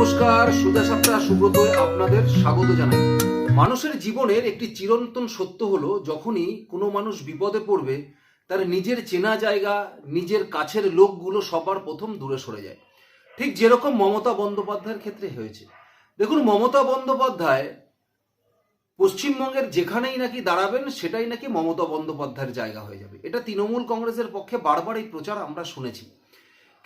নমস্কার সুজা সাপ্তাহ সুব্রত আপনাদের স্বাগত জানাই। মানুষের জীবনের একটি চিরন্তন সত্য হলো, যখনই কোনো মানুষ বিপদে পড়বে, তার নিজের চেনা জায়গা, নিজের কাছের লোকগুলো সবার প্রথম দূরে সরে যায়। ঠিক যেরকম মমতা বন্দ্যোপাধ্যায়ের ক্ষেত্রে হয়েছে। দেখুন, মমতা বন্দ্যোপাধ্যায় পশ্চিমবঙ্গের যেখানেই নাকি দাঁড়াবেন, সেটাই নাকি মমতা বন্দ্যোপাধ্যায়ের জায়গা হয়ে যাবে। এটা তৃণমূল কংগ্রেসের পক্ষে বারবার এই প্রচার আমরা শুনেছি।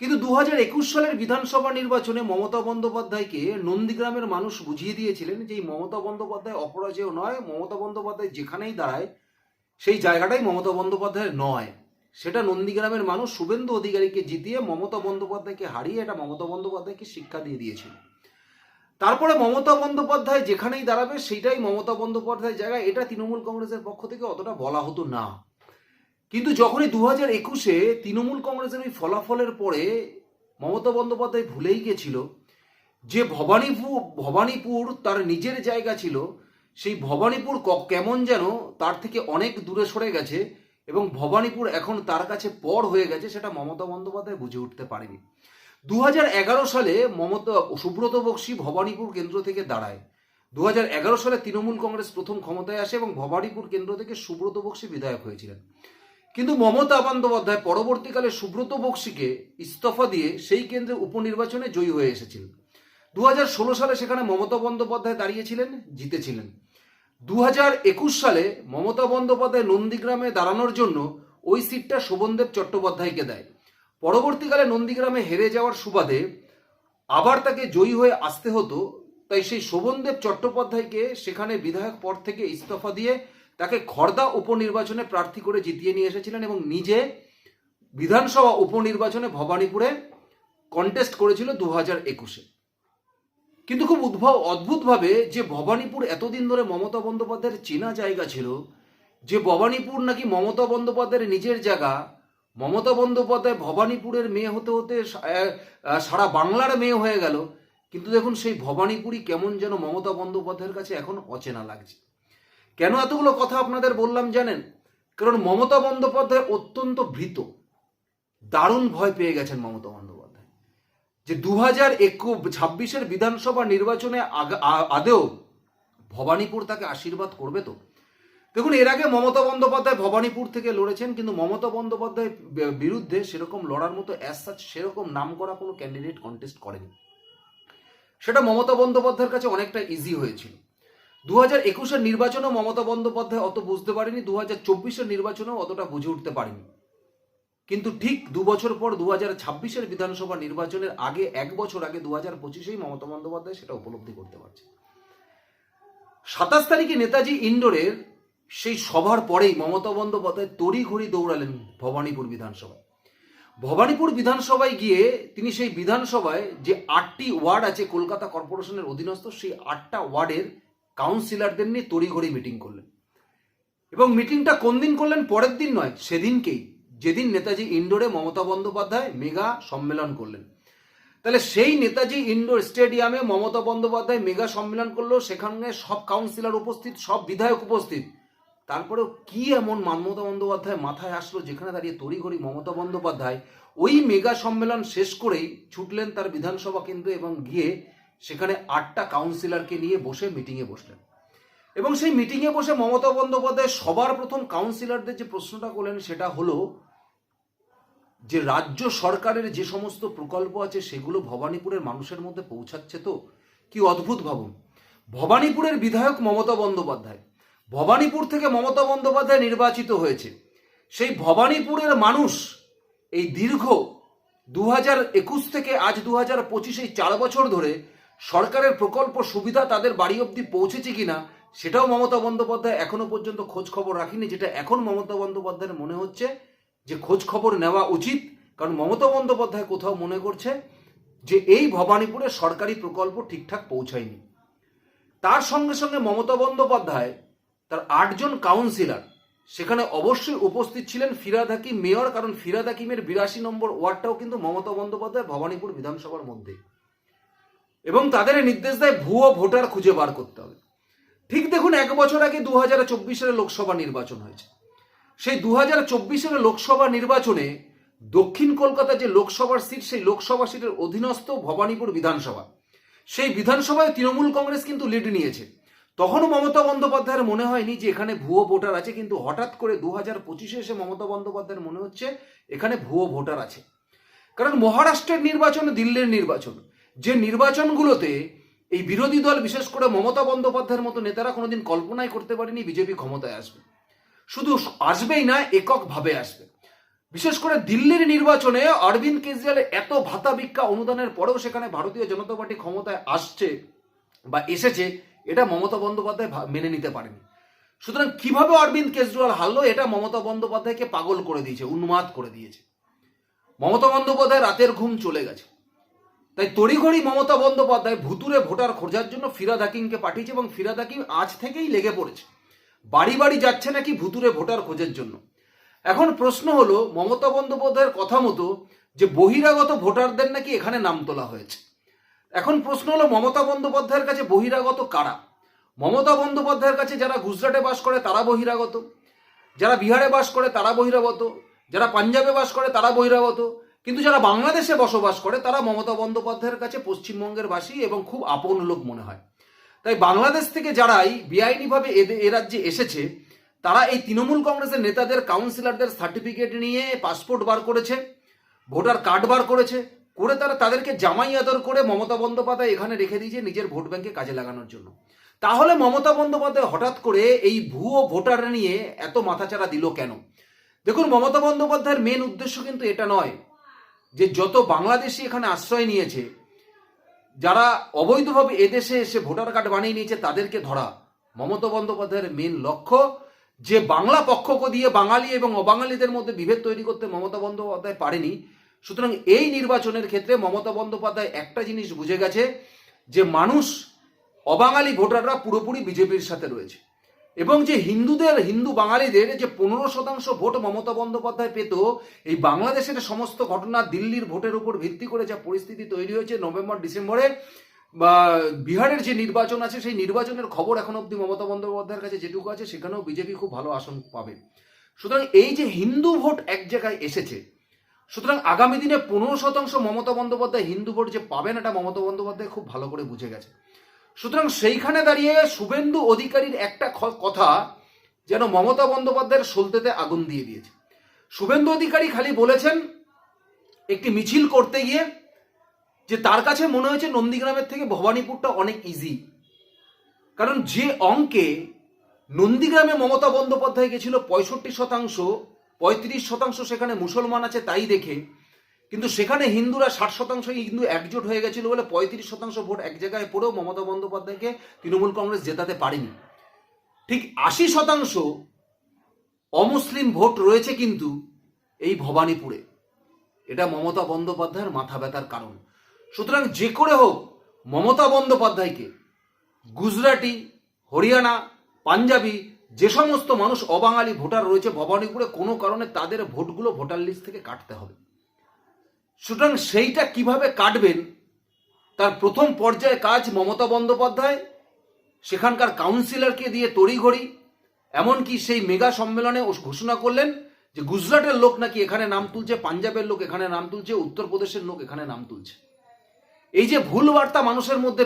কিন্তু দু হাজার একুশ সালের বিধানসভা নির্বাচনে মমতা বন্দ্যোপাধ্যায়কে নন্দীগ্রামের মানুষ বুঝিয়ে দিয়েছিলেন যে এই মমতা বন্দ্যোপাধ্যায় অপরাজেয় নয়, মমতা বন্দ্যোপাধ্যায় যেখানেই দাঁড়ায়, সেই জায়গাটাই মমতা বন্দ্যোপাধ্যায়ের নয়। সেটা নন্দীগ্রামের মানুষ শুভেন্দু অধিকারীকে জিতিয়ে মমতা বন্দ্যোপাধ্যায়কে হারিয়ে এটা মমতা বন্দ্যোপাধ্যায়কে শিক্ষা দিয়ে দিয়েছিল। তারপরে মমতা বন্দ্যোপাধ্যায় যেখানেই দাঁড়াবে, সেইটাই মমতা বন্দ্যোপাধ্যায়ের জায়গা। এটা তৃণমূল কংগ্রেসের পক্ষ থেকে অতটা বলা হতো না। কিন্তু যখনই দু হাজার একুশে তৃণমূল কংগ্রেসের ওই ফলাফলের পরে মমতা বন্দ্যোপাধ্যায় ভুলেই গেছিল, যে ভবানীপুর ভবানীপুর তার নিজের জায়গা ছিল, সেই ভবানীপুর কেমন যেন তার থেকে অনেক দূরে সরে গেছে এবং ভবানীপুর এখন তার কাছে পর হয়ে গেছে সেটা মমতা বন্দ্যোপাধ্যায় বুঝে উঠতে পারেনি। দু হাজার এগারো সালে মমতা, সুব্রত বক্সী ভবানীপুর কেন্দ্র থেকে দাঁড়ায়। দু হাজার এগারো সালে তৃণমূল কংগ্রেস প্রথম ক্ষমতায় আসে এবং ভবানীপুর কেন্দ্র থেকে সুব্রত বক্সী বিধায়ক হয়েছিলেন। কিন্তু মমতা বন্দ্যোপাধ্যায় পরবর্তীকালে সুব্রত বক্সিকে ইস্তফা দিয়ে সেই কেন্দ্রে উপনির্বাচনে জয়ী হয়ে এসেছিলেন দু হাজার ষোলো সালে সেখানে মমতা বন্দ্যোপাধ্যায় দাঁড়িয়েছিলেন, জিতেছিলেন। দু হাজার একুশ সালে মমতা বন্দ্যোপাধ্যায় নন্দীগ্রামে দাঁড়ানোর জন্য ওই সিটটা শোভনদেব চট্টোপাধ্যায়কে দেয়। পরবর্তীকালে নন্দীগ্রামে হেরে যাওয়ার সুবাদে আবার তাকে জয়ী হয়ে আসতে হতো, তাই সেই শোভনদেব চট্টোপাধ্যায়কে সেখানে বিধায়ক পদ থেকে ইস্তফা দিয়ে তাকে খর্দা উপনির্বাচনে প্রার্থী করে জিতিয়ে নিয়ে এসেছিলেন এবং নিজে বিধানসভা উপনির্বাচনে ভবানীপুরে কন্টেস্ট করেছিল দু হাজার একুশে। কিন্তু খুব উদ্ভব, অদ্ভুতভাবে যে ভবানীপুর এতদিন ধরে মমতা বন্দ্যোপাধ্যায়ের চেনা জায়গা ছিল, যে ভবানীপুর নাকি মমতা বন্দ্যোপাধ্যায়ের নিজের জায়গা, মমতা বন্দ্যোপাধ্যায় ভবানীপুরের মেয়ে হতে হতে সারা বাংলার মেয়ে হয়ে গেল, কিন্তু দেখুন সেই ভবানীপুরই কেমন যেন মমতা বন্দ্যোপাধ্যায়ের কাছে এখন অচেনা লাগছে। কেন এতগুলো কথা আপনাদের বললাম জানেন? কারণ মমতা বন্দ্যোপাধ্যায় অত্যন্ত ভীত। দারুণ ভয় পেয়ে গেছেন মমতা বন্দ্যোপাধ্যায়। যে দু হাজার ছাব্বিশের বিধানসভা নির্বাচনে আদেও ভবানীপুর তাকে আশীর্বাদ করবে তো? দেখুন, এর আগে মমতা বন্দ্যোপাধ্যায় ভবানীপুর থেকে লড়েছেন, কিন্তু মমতা বন্দ্যোপাধ্যায়ের বিরুদ্ধে সেরকম লড়ার মতো অ্যাজ সাচ সেরকম নাম করা কোনো ক্যান্ডিডেট কন্টেস্ট করেনি। সেটা মমতা বন্দ্যোপাধ্যায়ের কাছে অনেকটা ইজি হয়েছিল। দু হাজার একুশের নির্বাচনেও মমতা বন্দ্যোপাধ্যায় অত বুঝতে পারেনি দু হাজার চব্বিশের নির্বাচনেও অতটা বুঝে উঠতে পারেনি। কিন্তু ঠিক দু বছর পর দু হাজার ছাব্বিশের বিধানসভা নির্বাচনের আগে, এক বছর আগে দু হাজার পঁচিশেই মমতা বন্দ্যোপাধ্যায় সেটা উপলব্ধি করতে পারছে। সাতাশ তারিখে নেতাজি ইন্ডোরের সেই সভার পরেই মমতা বন্দ্যোপাধ্যায় তড়িঘড়ি দৌড়ালেন ভবানীপুর বিধানসভায়। ভবানীপুর বিধানসভায় গিয়ে তিনি সেই বিধানসভায় যে আটটি ওয়ার্ড আছে কলকাতা কর্পোরেশনের অধীনস্থ, সেই আটটা ওয়ার্ডের কাউন্সিলরদের নিয়ে তড়িঘড়ি মিটিং করলেন। এবং মিটিংটা কোন দিন করলেন? পরের দিন নয়, সেদিনকেই। যেদিন নেতাজি ইন্ডোরে মমতা বন্দ্যোপাধ্যায় মেগা সম্মেলন করলেন। তাহলে সেই নেতাজি ইন্ডোর স্টেডিয়ামে মমতা বন্দ্যোপাধ্যায় মেগা সম্মেলন করল, সেখানে সব কাউন্সিলর উপস্থিত, সব বিধায়ক উপস্থিত। তারপরেও কি এমন মমতা বন্দ্যোপাধ্যায় মাথায় আসলো যেখানে দাঁড়িয়ে তড়িঘড়ি মমতা বন্দ্যোপাধ্যায়? ওই মেগা সম্মেলন শেষ করেই ছুটলেন তার বিধানসভা কেন্দ্রে এবং গিয়ে সেখানে আটটা কাউন্সিলরকে নিয়ে বসে মিটিংয়ে বসলেন। এবং সেই মিটিংয়ে বসে মমতা বন্দ্যোপাধ্যায় সবার প্রথম কাউন্সিলরদের যে প্রশ্নটা করলেন সেটা হলো যে, রাজ্য সরকারের যে সমস্ত প্রকল্প আছে সেগুলো ভবানীপুরের মানুষের মধ্যে পৌঁছাচ্ছে তো? কি অদ্ভুত ভাবুন। ভবানীপুরের বিধায়ক মমতা বন্দ্যোপাধ্যায়, ভবানীপুর থেকে মমতা বন্দ্যোপাধ্যায় নির্বাচিত হয়েছে। সেই ভবানীপুরের মানুষ এই দীর্ঘ দু হাজার একুশ থেকে আজ দু হাজার পঁচিশ, এই চার বছর ধরে সরকারের প্রকল্প সুবিধা তাদের বাড়ি অবধি পৌঁছেছে কিনা, সেটাও মমতা বন্দ্যোপাধ্যায় এখনও পর্যন্ত খোঁজ খবর রাখেনি যেটা এখন মমতা বন্দ্যোপাধ্যায়ের মনে হচ্ছে যে খোঁজ খবর নেওয়া উচিত। কারণ মমতা বন্দ্যোপাধ্যায় কোথাও মনে করছে যে এই ভবানীপুরে সরকারি প্রকল্প ঠিকঠাক পৌঁছায়নি। তার সঙ্গে সঙ্গে মমতা বন্দ্যোপাধ্যায় তার আটজন কাউন্সিলর, সেখানে অবশ্যই উপস্থিত ছিলেন ফিরাদ হাকিম মেয়র, কারণ ফিরাদ হাকিমের বিরাশি নম্বর ওয়ার্ডটাও কিন্তু মমতা বন্দ্যোপাধ্যায় ভবানীপুর বিধানসভার মধ্যে। এবং তাদের নির্দেশ দেয় ভুয়ো ভোটার খুঁজে বার করতে হবে। ঠিক দেখুন, এক বছর আগে দু হাজার চব্বিশের লোকসভা নির্বাচন হয়েছে। সেই দু হাজার চব্বিশের লোকসভা নির্বাচনে দক্ষিণ কলকাতা যে লোকসভার সিট, সেই লোকসভা সিটের অধীনস্থ ভবানীপুর বিধানসভা। সেই বিধানসভায় তৃণমূল কংগ্রেস কিন্তু লিড নিয়েছে। তখনও মমতা বন্দ্যোপাধ্যায়ের মনে হয়নি যে এখানে ভুয়ো ভোটার আছে, কিন্তু হঠাৎ করে দু হাজার পঁচিশে এসে মমতা বন্দ্যোপাধ্যায়ের মনে হচ্ছে এখানে ভুয়ো ভোটার আছে। কারণ মহারাষ্ট্রের নির্বাচন, দিল্লির নির্বাচন যে নির্বাচনগুলোতে এই বিরোধী দল, বিশেষ করে মমতা বন্দ্যোপাধ্যায়ের মতো নেতারা কোনোদিন কল্পনাই করতে পারেনি বিজেপি ক্ষমতায় আসবে। শুধু আসবেই না, এককভাবে আসবে। বিশেষ করে দিল্লির নির্বাচনে অরবিন্দ কেজরিওয়ালের এত ভাতা ভিক্ষা অনুদানের পরেও সেখানে ভারতীয় জনতা পার্টি ক্ষমতায় আসছে বা এসেছে, এটা মমতা বন্দ্যোপাধ্যায় মেনে নিতে পারেনি। সুতরাং কীভাবে অরবিন্দ কেজরিওয়াল হারলো, এটা মমতা বন্দ্যোপাধ্যায়কে পাগল করে দিয়েছে, উন্মাদ করে দিয়েছে। মমতা বন্দ্যোপাধ্যায় রাতের ঘুম চলে গেছে। তাই তড়িঘড়ি মমতা বন্দ্যোপাধ্যায় ভুতুরে ভোটার খোঁজার জন্য ফিরাদ হাকিমকে পাঠিয়েছে এবং ফিরাদ হাকিম আজ থেকেই লেগে পড়েছে। বাড়ি বাড়ি যাচ্ছে নাকি ভুতুরে ভোটার খোঁজার জন্য? এখন প্রশ্ন হলো, মমতা বন্দ্যোপাধ্যায়ের কথা মতো যে বহিরাগত ভোটারদের নাকি এখানে নাম তোলা হয়েছে। এখন প্রশ্ন হলো, মমতা বন্দ্যোপাধ্যায়ের কাছে বহিরাগত কারা? মমতা বন্দ্যোপাধ্যায়ের কাছে যারা গুজরাটে বাস করে, তারা বহিরাগত। যারা বিহারে বাস করে, তারা বহিরাগত। যারা পাঞ্জাবে বাস করে, তারা বহিরাগত। কিন্তু যারা বাংলাদেশে বসবাস করে, তারা মমতা বন্দ্যোপাধ্যায়ের কাছে পশ্চিমবঙ্গের বাসী এবং খুব আপন লোক মনে হয়। তাই বাংলাদেশ থেকে যারাই বেআইনিভাবে এ রাজ্যে এসেছে, তারা এই তৃণমূল কংগ্রেসের নেতাদের, কাউন্সিলরদের সার্টিফিকেট নিয়ে পাসপোর্ট বার করেছে, ভোটার কার্ড বার করেছে, করে তারা তাদেরকে জামাই আদর করে মমতা বন্দ্যোপাধ্যায় এখানে রেখে দিয়েছে নিজের ভোট ব্যাংকে কাজে লাগানোর জন্য। তাহলে মমতা বন্দ্যোপাধ্যায় হঠাৎ করে এই ভুয়ো ভোটার নিয়ে এত মাথাচাড়া দিল কেন? দেখুন, মমতা বন্দ্যোপাধ্যায়ের মেন উদ্দেশ্য কিন্তু এটা নয় যে যত বাংলাদেশি এখানে আশ্রয় নিয়েছে, যারা অবৈধভাবে এদেশে এসে ভোটার কার্ড বানিয়ে নিয়েছে তাদেরকে ধরা। মমতা বন্দ্যোপাধ্যায়ের মেন লক্ষ্য, যে বাংলা পক্ষকে দিয়ে বাঙালি এবং অবাঙালিদের মধ্যে বিভেদ তৈরি করতে মমতা বন্দ্যোপাধ্যায় পারেনি। সুতরাং এই নির্বাচনের ক্ষেত্রে মমতা বন্দ্যোপাধ্যায় একটা জিনিস বুঝে গেছে, যে মানুষ অবাঙালি ভোটাররা পুরোপুরি বিজেপির সাথে রয়েছে। এবং যে হিন্দুদের, হিন্দু বাঙালিদের যে পনেরো শতাংশ ভোট মমতা বন্দ্যোপাধ্যায় পেত, এই বাংলাদেশের সমস্ত ঘটনা দিল্লির ভোটের উপর ভিত্তি করে যা পরিস্থিতি তৈরি হয়েছে নভেম্বর, ডিসেম্বরে, বা বিহারের যে নির্বাচন আছে, সেই নির্বাচনের খবর এখন অবধি মমতা বন্দ্যোপাধ্যায়ের কাছে যেটুকু আছে, সেখানেও বিজেপি খুব ভালো আসন পাবে। সুতরাং এই যে হিন্দু ভোট এক জায়গায় এসেছে, সুতরাং আগামী দিনে পনেরো শতাংশ মমতা বন্দ্যোপাধ্যায় হিন্দু ভোট যে পাবেন, এটা মমতা বন্দ্যোপাধ্যায় খুব ভালো করে বুঝে গেছে। সুতরাং সেইখানে দাঁড়িয়ে শুভেন্দু অধিকারীর একটা কথা যেন মমতা বন্দ্যোপাধ্যায়ের সলতেতে আগুন দিয়ে দিয়েছে। শুভেন্দু অধিকারী খালি বলেছেন, একটি মিছিল করতে গিয়ে যে তার কাছে মনে হয়েছে নন্দীগ্রামের থেকে ভবানীপুরটা অনেক ইজি কারণ যে অঙ্কে নন্দীগ্রামে মমতা বন্দ্যোপাধ্যায় গেছিল পঁয়ষট্টি শতাংশ, পঁয়ত্রিশ শতাংশ সেখানে মুসলমান আছে তাই দেখে কিন্তু সেখানে হিন্দুরা ষাট শতাংশ হিন্দু একজোট হয়ে গেছিল বলে পঁয়ত্রিশ শতাংশ ভোট এক জায়গায় পড়েও মমতা বন্দ্যোপাধ্যায়কে তৃণমূল কংগ্রেস জেতাতে পারেনি। ঠিক আশি শতাংশ অমুসলিম ভোট রয়েছে কিন্তু এই ভবানীপুরে। এটা মমতা বন্দ্যোপাধ্যায়ের মাথা ব্যথার কারণ। সুতরাং যে করে হোক, মমতা বন্দ্যোপাধ্যায়কে গুজরাটি, হরিয়ানা, পাঞ্জাবি যে সমস্ত মানুষ অবাঙালি ভোটার রয়েছে ভবানীপুরে, কোনো কারণে তাদের ভোটগুলো ভোটার লিস্ট থেকে কাটতে হবে। সুতরাং সেইটা কীভাবে কাটবেন, তার প্রথম পর্যায়ে কাজ মমতা বন্দ্যোপাধ্যায়, সেখানকার কাউন্সিলরকে দিয়ে তড়িঘড়ি, এমনকি সেই মেগা সম্মেলনে ঘোষণা করলেন যে গুজরাটের লোক নাকি এখানে নাম তুলছে, পাঞ্জাবের লোক এখানে নাম তুলছে, উত্তরপ্রদেশের লোক এখানে নাম তুলছে। এই যে ভুল বার্তা মানুষের মধ্যে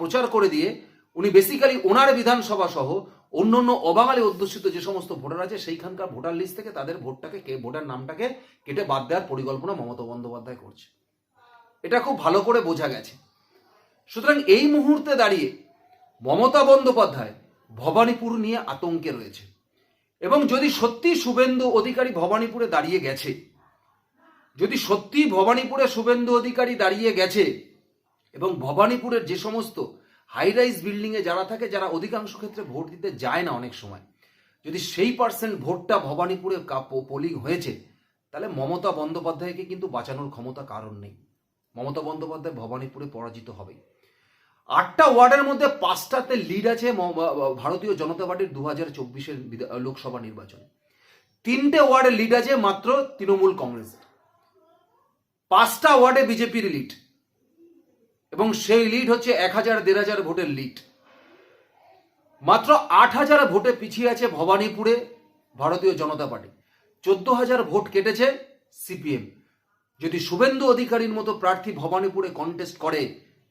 প্রচার করে দিয়ে, উনি বেসিক্যালি ওনার বিধানসভা সহ অন্য অন্য অবাঙালি অধ্যুষিত যে সমস্ত ভোটার আছে, সেইখানকার ভোটার লিস্ট থেকে তাদের ভোটটাকে কে, ভোটার নামটাকে কেটে বাদ দেওয়ার পরিকল্পনা মমতা বন্দ্যোপাধ্যায় করছে। এটা খুব ভালো করে বোঝা গেছে। সুতরাং এই মুহূর্তে দাঁড়িয়ে মমতা বন্দ্যোপাধ্যায় ভবানীপুর নিয়ে আতঙ্কে রয়েছে। এবং যদি সত্যি শুভেন্দু অধিকারী ভবানীপুরে দাঁড়িয়ে গেছে, যদি সত্যি ভবানীপুরে শুভেন্দু অধিকারী দাঁড়িয়ে গেছে এবং ভবানীপুরের যে সমস্ত হাই রাইজ বিল্ডিংয়ে যারা থাকে, যারা অধিকাংশ ক্ষেত্রে ভোট দিতে যায় না অনেক সময়। যদি সেই পার্সেন্ট ভোটটা ভবানীপুরে পোলিং হয়েছে, তাহলে মমতা বন্দ্যোপাধ্যায়কে কিন্তু বাঁচানোর ক্ষমতা কারণ নেই। মমতা বন্দ্যোপাধ্যায় ভবানীপুরে পরাজিত হবে আটটা ওয়ার্ডের মধ্যে পাঁচটাতে লিড আছে ভারতীয় জনতা পার্টির দু হাজার চব্বিশের লোকসভা নির্বাচনে। তিনটে ওয়ার্ডে লিড আছে মাত্র তৃণমূল কংগ্রেসের। পাঁচটা ওয়ার্ডে বিজেপির লিড এবং সেই লিড হচ্ছে এক হাজার, দেড় হাজার ভোটের লিড মাত্র আট হাজার ভোটে পিছিয়ে আছে ভবানীপুরে ভারতীয় জনতা পার্টি। চোদ্দ হাজার ভোট কেটেছে সিপিএম। যদি শুভেন্দু অধিকারীর মতো প্রার্থী ভবানীপুরে কন্টেস্ট করে,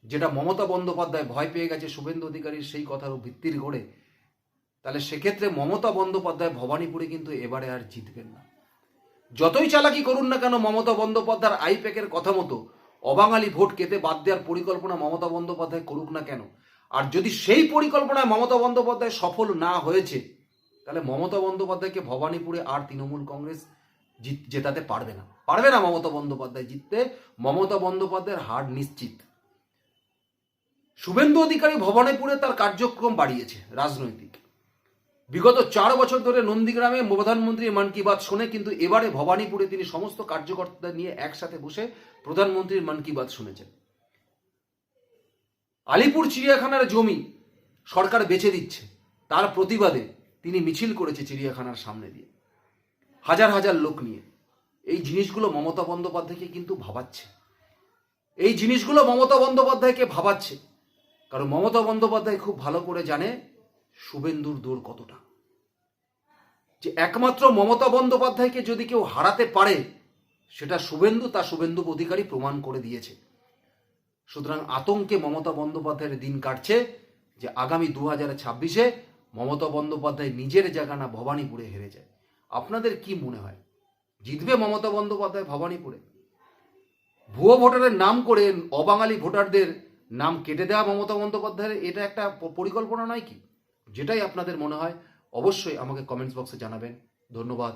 যেটা মমতা বন্দ্যোপাধ্যায় ভয় পেয়ে গেছে শুভেন্দু অধিকারীর সেই কথার ভিত্তির করে, তাহলে সেক্ষেত্রে মমতা বন্দ্যোপাধ্যায় ভবানীপুরে কিন্তু এবারে আর জিতবেন না। যতই চালাকি করুন না কেন, মমতা বন্দ্যোপাধ্যায়ের আইপ্যাকের কথা মতো অবাঙালি ভোট কেটে বাদ দেওয়ার পরিকল্পনা মমতা বন্দ্যোপাধ্যায় করুক না কেন? আর যদি সেই পরিকল্পনায় মমতা বন্দ্যোপাধ্যায় সফল না হয়েছে, তাহলে মমতা বন্দ্যোপাধ্যায়কে ভবানীপুরে আর তৃণমূল কংগ্রেস জিত জেতাতে পারবে না। পারবে না মমতা বন্দ্যোপাধ্যায় জিততে। মমতা বন্দ্যোপাধ্যায়ের হার নিশ্চিত। শুভেন্দু অধিকারী ভবানীপুরে তার কার্যক্রম বাড়িয়েছে রাজনৈতিক। বিগত চার বছর ধরে নন্দীগ্রামে প্রধানমন্ত্রী মন কি বাত শোনে কিন্তু এবারে ভবানীপুরে তিনি সমস্ত কার্যকর্তা নিয়ে একসাথে বসে প্রধানমন্ত্রীর মন কি বাত শুনেছেন। আলিপুর চিড়িয়াখানার জমি সরকার বেচে দিচ্ছে। তার প্রতিবাদে তিনি মিছিল করেছে চিড়িয়াখানার সামনে দিয়ে। হাজার হাজার লোক নিয়ে। এই জিনিসগুলো মমতা বন্দ্যোপাধ্যায়কে কিন্তু ভাবাচ্ছে। এই জিনিসগুলো মমতা বন্দ্যোপাধ্যায়কে ভাবাচ্ছে। কারণ মমতা বন্দ্যোপাধ্যায় খুব ভালো করে জানে শুভেন্দুর দৌড় কতটা? যে একমাত্র মমতা বন্দ্যোপাধ্যায়কে যদি কেউ হারাতে পারে, সেটা শুভেন্দু, তা শুভেন্দু অধিকারী প্রমাণ করে দিয়েছে। সুতরাং আতঙ্কে মমতা বন্দ্যোপাধ্যায়ের দিন কাটছে যে আগামী দু হাজার ছাব্বিশে মমতা বন্দ্যোপাধ্যায় নিজের জায়গা না ভবানীপুরে হেরে যায়। আপনাদের কি মনে হয়? জিতবে মমতা বন্দ্যোপাধ্যায় ভবানীপুরে? ভুয়ো ভোটারের নাম করে অবাঙালি ভোটারদের নাম কেটে দেওয়া মমতা বন্দ্যোপাধ্যায়ের এটা একটা পরিকল্পনা নয় কি? যেটাই আপনাদের মনে হয় অবশ্যই আমাকে কমেন্টস বক্সে জানাবেন। ধন্যবাদ।